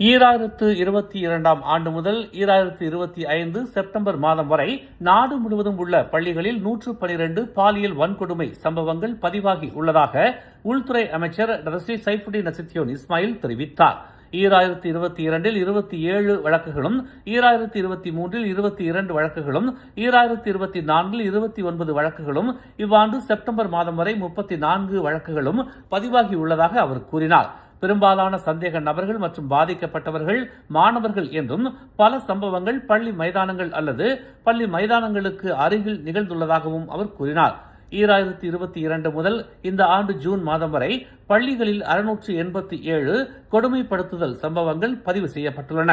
ஈராயிரத்து இருபத்தி இரண்டாம் ஆண்டு முதல் ஈராயிரத்து இருபத்தி ஐந்து செப்டம்பர் மாதம் வரை நாடு முழுவதும் உள்ள பள்ளிகளில் நூற்று பனிரெண்டு பாலியல் வன்கொடுமை சம்பவங்கள் பதிவாகி உள்ளதாக உள்துறை அமைச்சர் ரஸ்ரீ சைஃபுடின் நசித்தியோன் இஸ்மாயில் தெரிவித்தார். ஈராயிரத்தி இருபத்தி இரண்டில் இருபத்தி ஏழு வழக்குகளும் ஈராயிரத்தி இருபத்தி மூன்றில் இருபத்தி இரண்டு வழக்குகளும் ஈராயிரத்தி இருபத்தி நான்கில் இருபத்தி ஒன்பது வழக்குகளும் இவ்வாண்டு செப்டம்பர் மாதம் வரை முப்பத்தி நான்கு வழக்குகளும் பதிவாகியுள்ளதாக அவர் கூறினார். பெரும்பாலான சந்தேக நபர்கள் மற்றும் பாதிக்கப்பட்டவர்கள் மாணவர்கள் என்றும் பல சம்பவங்கள் பள்ளி மைதானங்கள் அல்லது பள்ளி மைதானங்களுக்கு அருகில் நிகழ்ந்துள்ளதாகவும் அவர் கூறினார். ஈராயிரத்தி இருபத்தி இரண்டு முதல் இந்த ஆண்டு ஜூன் மாதம் வரை பள்ளிகளில் அறுநூற்று எண்பத்தி ஏழு கொடுமைப்படுத்துதல் சம்பவங்கள் பதிவு செய்யப்பட்டுள்ளன.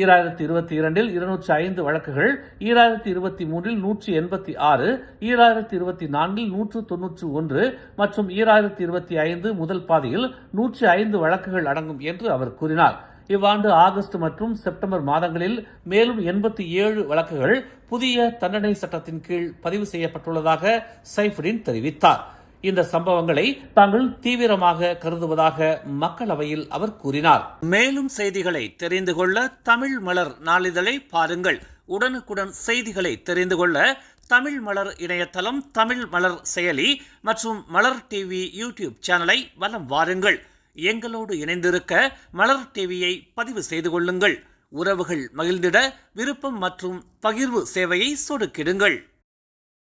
ஈராயிரத்தி இருபத்தி இரண்டில் இருநூற்றி ஐந்து வழக்குகள் ஈராயிரத்தி இருபத்தி மூன்றில் நூற்றி எண்பத்தி ஆறு ஈராயிரத்தி இருபத்தி நான்கில் நூற்று தொன்னூற்று ஒன்று மற்றும் ஈராயிரத்தி இருபத்தி ஐந்து முதல் பாதியில் நூற்றி ஐந்து வழக்குகள் அடங்கும் என்று அவர் கூறினார். இவ்வாண்டு ஆகஸ்ட் மற்றும் செப்டம்பர் மாதங்களில் மேலும் எண்பத்தி ஏழு வழக்குகள் புதிய தண்டனை சட்டத்தின் கீழ் பதிவு செய்யப்பட்டுள்ளதாக சைஃபுடின் தெரிவித்தார். இந்த சம்பவங்களை தாங்கள் தீவிரமாக கருதுவதாக மக்களவையில் அவர் கூறினார். மேலும் செய்திகளை தெரிந்து கொள்ள தமிழ் மலர் நாளிதழை பாருங்கள். உடனுக்குடன் செய்திகளை தெரிந்து கொள்ள தமிழ் மலர் இணையதளம் தமிழ் மலர் செயலி மற்றும் மலர் டிவி யூடியூப் சேனலை வலம் வாருங்கள். எங்களோடு இணைந்திருக்க மலர் டிவியை பதிவு செய்து கொள்ளுங்கள். உறவுகள் மகிழ்ந்திட விருப்பம் மற்றும் பகிர்வு சேவையை சொடுக்கிடுங்கள்.